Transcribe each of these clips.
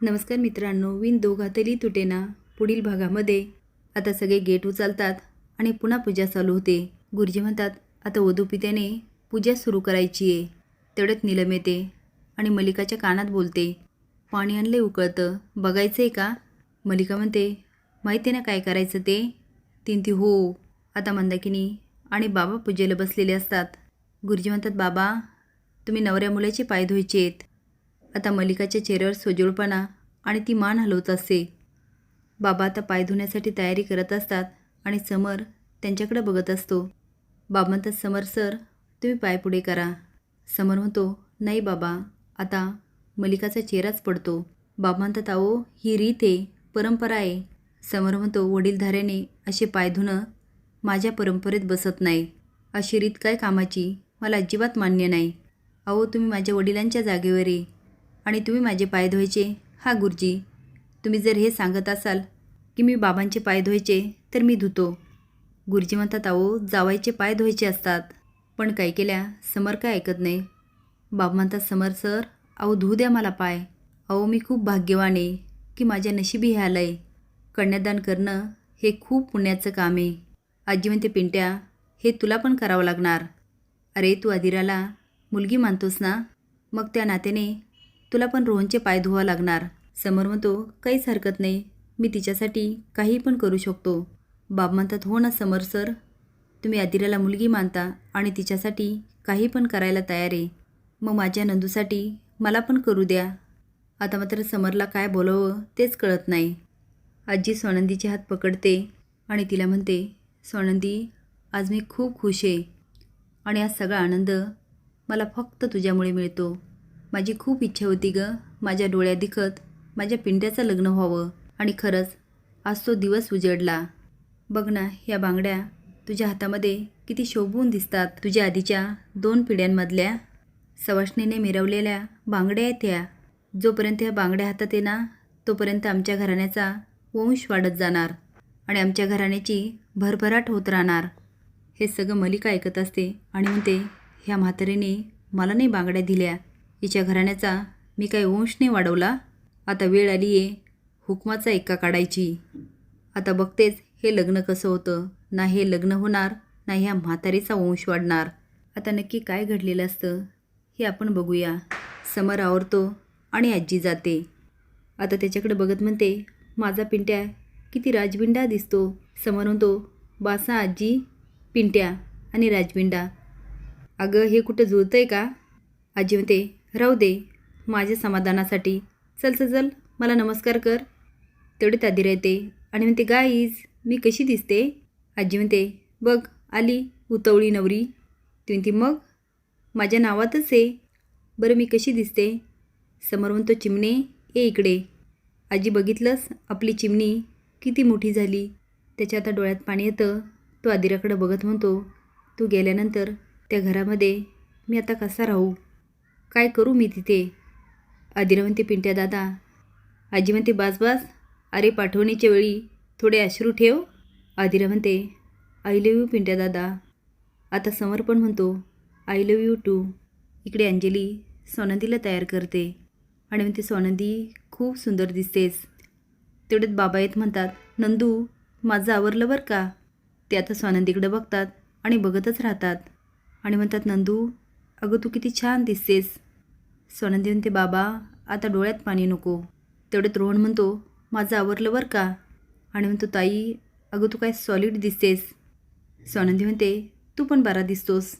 नमस्कार मित्रांनो विन दोघातली तुटेना पुढील भागामध्ये आता सगळे गेट उचलतात आणि पुन्हा पूजा चालू होते. गुरुजी म्हणतात आता वधूपित्याने पूजा सुरू करायची आहे तेवढ्यात निलम येते आणि मलिकाच्या कानात बोलते पाणी आणले उकळतं. बघायचं आहे का? मलिका म्हणते माहिती आहे ना काय करायचं ते? तीन ती हो. आता मंदाकिनी आणि बाबा पूजेला बसलेले असतात. गुरुजी म्हणतात बाबा तुम्ही नवऱ्या मुलाचे पाय धुवायचे आहेत आता मलिकाच्या चेहऱ्यावर सोजोळपणा आणि ती मान हलवत असते बाबा आता पाय धुण्यासाठी तयारी करत असतात आणि समर त्यांच्याकडे बघत असतो. बाबा म्हणतात समर सर तुम्ही पाय पुढे करा. समर म्हणतो नाही बाबा आता मलिकाचा चेहराच पडतो. बाबा म्हणतात अहो ही रीत आहे परंपरा आहे. समर म्हणतो वडीलधाऱ्याने असे पाय धुणं माझ्या परंपरेत बसत नाही. अशी रीत काय कामाची? मला अजिबात मान्य नाही. अहो तुम्ही माझ्या वडिलांच्या जागेवर आहे आणि तुम्ही माझे पाय धुवायचे? हा गुरुजी. तुम्ही जर हे सांगत असाल की मी बाबांचे पाय धुवायचे तर मी धुतो. गुरुजी म्हणतात अहो जावायचे पाय धुवायचे असतात. पण काय केल्या समर काय ऐकत नाही. बाबा म्हणतात समर सर अहो धुऊ द्या मला पाय. अहो मी खूप भाग्यवान आहे की माझ्या नशिबी हे आलं आहे कन्यादान करणं हे खूप पुण्याचं काम आहे. आजी म्हणते पिंट्या हे तुला पण करावं लागणार. अरे तू आदिराला मुलगी मानतोस ना? मग त्या नात्याने तुला पण रोहनचे पाय धुवा लागणार. समर म्हणतो काहीच हरकत नाही. मी तिच्यासाठी काही पण करू शकतो. बाब म्हणतात हो ना समर सर. तुम्ही अदिराला मुलगी मानता आणि तिच्यासाठी काही पण करायला तयार आहे. मग माझ्या नंदूसाठी मला पण करू द्या. आता मात्र समरला काय बोलावं तेच कळत नाही. आजी सोनंदीचे हात पकडते आणि तिला म्हणते सोनंदी आज मी खूप खुश आहे आणि आज सगळा आनंद मला फक्त तुझ्यामुळे मिळतो. माझी खूप इच्छा होती ग माझ्या डोळ्या दिखत माझ्या पिंड्याचं लग्न व्हावं. आणि खरंच आज तो दिवस उजडला. बघ ना ह्या बांगड्या तुझ्या हातामध्ये किती शोभून दिसतात. तुझ्या आधीच्या दोन पिढ्यांमधल्या सवाष्णीने मिरवलेल्या बांगड्या आहेत त्या जोपर्यंत ह्या बांगड्या हातात ये ना तोपर्यंत आमच्या घराण्याचा वंश वाढत जाणार. आणि आमच्या घराण्याची भरभराट होत राहणार. हे सगळं मलिका ऐकत असते आणि म्हणते ह्या म्हातारीने मला नाही बांगड्या दिल्या. हिच्या घराण्याचा मी काही वंश नाही वाढवला. आता वेळ आली आहे हुकमाचा एका काढायची. आता बघतेच हे लग्न कसं होतं. ना हे लग्न होणार ना ह्या म्हातारीचा वंश वाढणार. आता नक्की काय घडलेलं असतं हे आपण बघूया. समर आवरतो आणि आजी जाते. आता त्याच्याकडे बघत म्हणते माझा पिंट्या किती राजबिंडा दिसतो. समोर म्हणतो बासा आजी पिंट्या आणि राजबिंडा. अगं हे कुठं जुळतं आहे का? आजी म्हणते राहू दे माझ्या समाधानासाठी. चल चल चल मला नमस्कार कर. तेवढी तादी येते आणि म्हणते गाईज मी कशी दिसते? आजी म्हणते बघ आली उतवळी नवरी. ती म्हणते मग? माझ्या नावातच आहे. बरं मी कशी दिसते? समोर म्हणतो चिमणे ए इकडे. आजी बघितलंस आपली चिमणी किती मोठी झाली. त्याच्या आता डोळ्यात पाणी येतं. तो आदिराकडं बघत म्हणतो तू गेल्यानंतर त्या घरामध्ये मी आता कसा राहू? काय करू मी तिथे? आदिरा म्हणते पिंट्या दादा आजी म्हणते बास बास अरे पाठवणीच्या वेळी थोडे अश्रू ठेव. आदिरा म्हणते आय लव यू पिंट्या दादा. आता समर्पण म्हणतो आय लव यू टू इकडे अंजली सोनंदीला तयार करते. आणि म्हणते सोनंदी खूप सुंदर दिसतेस. तेवढ्यात बाबा येत म्हणतात नंदू माझं आवरलं बरं का? ते आता सोनंदीकडे बघतात आणि बघतच राहतात. आणि म्हणतात नंदू अगं तू किती छान दिसतेस. सोनंदी म्हणते बाबा आता डोळ्यात पाणी नको. तेवढ्यात रोहन म्हणतो माझं आवरलं बरं का? आणि म्हणतो ताई अगं तू काय सॉलिड दिसतेस. सोनंदी म्हणते तू पण बरा दिसतोस.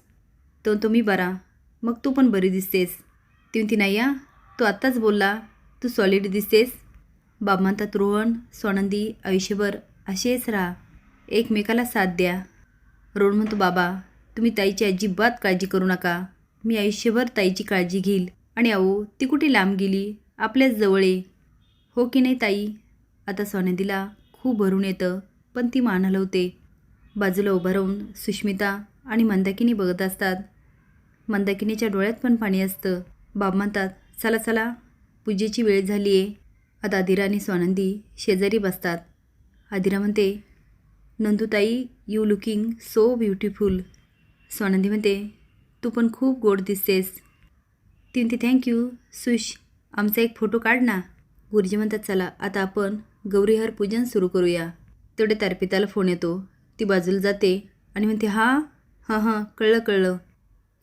तो तो मी बरा. मग तू पण बरी दिसतेस. ती म्हणती नाही या तू आत्ताच बोलला तू सॉलिड दिसतेस. बाब म्हणतात रोहन सोनंदी आयुष्यभर असेच राहा. एकमेकाला साथ द्या. रोहन म्हणतो बाबा तुम्ही ताईची अजिबात काळजी करू नका. मी आयुष्यभर ताईची काळजी घेईल. आणि अहो ती कुठे लांब गेली? आपल्याच जवळ आहे हो की नाही ताई? आता सोनंदीला खूप भरून येतं पण ती मान हलवते. बाजूला उभं राहून सुष्मिता आणि मंदाकिनी बघत असतात. मंदाकिनीच्या डोळ्यात पण पाणी असतं. बाब म्हणतात चला चला पूजेची वेळ झाली आहे. आता आदिरा आणि स्वानंदी शेजारी बसतात. आदिरा म्हणते नंदूताई you looking so beautiful. Swanandi म्हणते तू पण खूप गोड दिसतेस ती थँक्यू सुश आमचा एक फोटो काढ ना. गुरुजी म्हणतात चला आता आपण गौरीहार पूजन सुरू करूया. तेवढे तारपिताला फोन येतो. ती बाजूला जाते आणि म्हणते हां हां हां कळलं कळलं.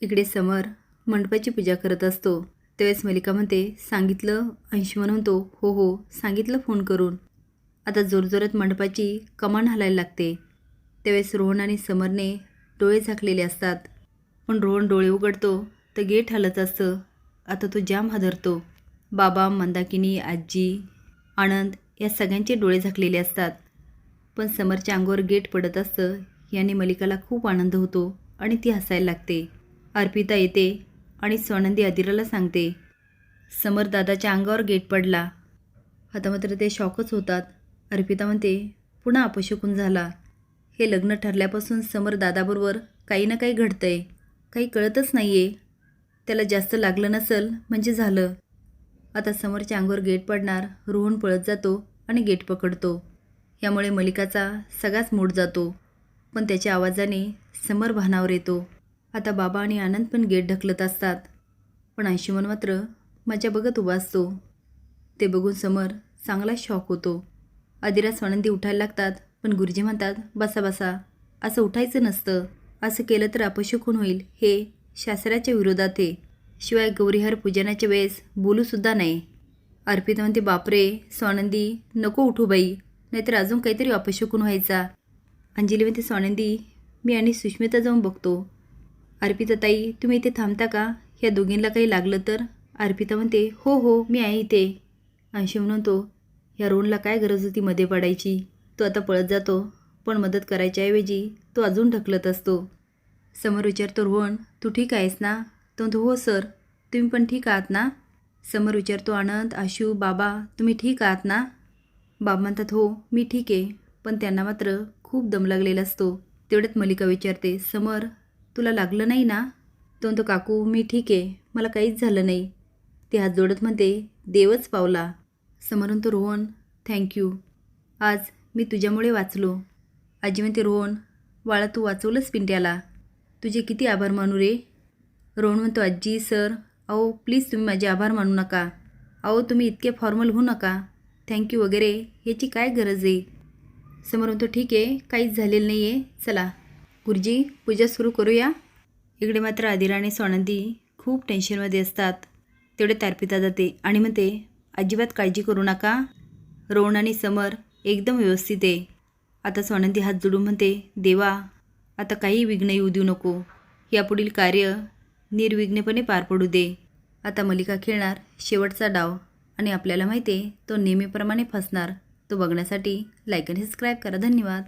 इकडे समर मंडपाची पूजा करत असतो. त्यावेळेस मलिका म्हणते सांगितलं? अंशुमन म्हणतो हो हो सांगितलं फोन करून. आता जोरजोरात मंडपाची कमान हलायला लागते. त्यावेळेस रोहन आणि समरने डोळे झाकलेले असतात. पण रोहन डोळे उघडतो तर गेट हलत असतं. आता तो जाम हादरतो. बाबा मंदाकिनी आजी आनंद या सगळ्यांचे डोळे झाकलेले असतात. पण समरच्या अंगावर गेट पडत असतं याने मलिकाला खूप आनंद होतो आणि ती हसायला लागते. अर्पिता येते आणि स्वानंदी अदिराला सांगते समर दादाच्या अंगावर गेट पडला. आता मात्र ते शॉकच होतात. अर्पिता म्हणते पुन्हा अपशकून झाला. हे लग्न ठरल्यापासून समर दादाबरोबर काही ना काही घडतंय. काही कळतच नाही आहे त्याला जास्त लागलं नसल म्हणजे झालं. आता समोरच्या अंगावर गेट पडणार रोहन पळत जातो आणि गेट पकडतो. यामुळे मलिकाचा सगळाच मूड जातो. पण त्याच्या आवाजाने समर भानावर येतो. आता बाबा आणि आनंद पण गेट ढकलत असतात. पण अंशुमन मात्र माझ्या बघत उभा असतो. ते बघून समर चांगला शॉक होतो. आदिरा स्वानंदी उठायला लागतात पण गुरुजी म्हणतात बसा बसा. असं उठायचं नसतं. असं केलं तर अपशक होईल. हे शास्त्राच्या विरोधात आहे. शिवाय गौरीहार पूजनाच्या वेळेस बोलूसुद्धा नाही. अर्पित म्हणते बापरे स्वानंदी नको उठू बाई. नाहीतर अजून काहीतरी अपशकून व्हायचा. अंजली म्हणते स्वानंदी मी आणि सुष्मिता जाऊन बघतो. अर्पिता ताई तुम्ही इथे थांबता का? ह्या दोघींना काही लागलं तर? अर्पिता म्हणते हो हो मी आहे इथे. अंशी म्हणतो ह्या रोडला काय गरज होती मध्ये पडायची? तो आता पळत जातो. पण मदत करायच्या ऐवजी तो अजून ढकलत असतो. समोर विचारतो रोहन तू ठीक आहेस ना? तो हो सर. तुम्ही पण ठीक आहात ना? समोर विचारतो आनंद आशू बाबा तुम्ही ठीक आहात ना? बाबा म्हणतात हो मी ठीक आहे. पण त्यांना मात्र खूप दम लागलेला असतो. तेवढ्यात मलिका विचारते समर तुला लागलं नाही ना? तो म्हणतो काकू मी ठीक आहे. मला काहीच झालं नाही. ते हात जोडत म्हणते देवच पावला. समोर म्हणतो रोहन थँक्यू आज मी तुझ्यामुळे वाचलो. आजी म्हणते रोहन वाळा तू वाचवलंच पिंट्याला. तुझे किती आभार मानू रे. रोहन म्हणतो आजी सर. अहो प्लीज तुम्ही माझे आभार मानू नका. अहो तुम्ही इतके फॉर्मल होऊ नका. थँक्यू वगैरे. ह्याची काय गरज आहे? समोर म्हणतो ठीक आहे काहीच झालेलं नाही आहे चला. गुरुजी पूजा सुरू करूया. इकडे मात्र आदिरा आणि सोनंदी खूप टेन्शनमध्ये असतात. तेवढे तारपिता जाते आणि म्हणते अजिबात काळजी करू नका. रोहन आणि समर एकदम व्यवस्थित आहे. आता स्वानंदी हात जोडून म्हणते देवा आता काही विघ्न येऊ देऊ नको. यापुढील कार्य निर्विघ्नपणे पार पडू दे. आता मलिका खेळणार शेवटचा डाव आणि आपल्याला माहिती आहे तो नेहमीप्रमाणे फसणार. तो बघण्यासाठी लाईक आणि सबस्क्राईब करा. धन्यवाद.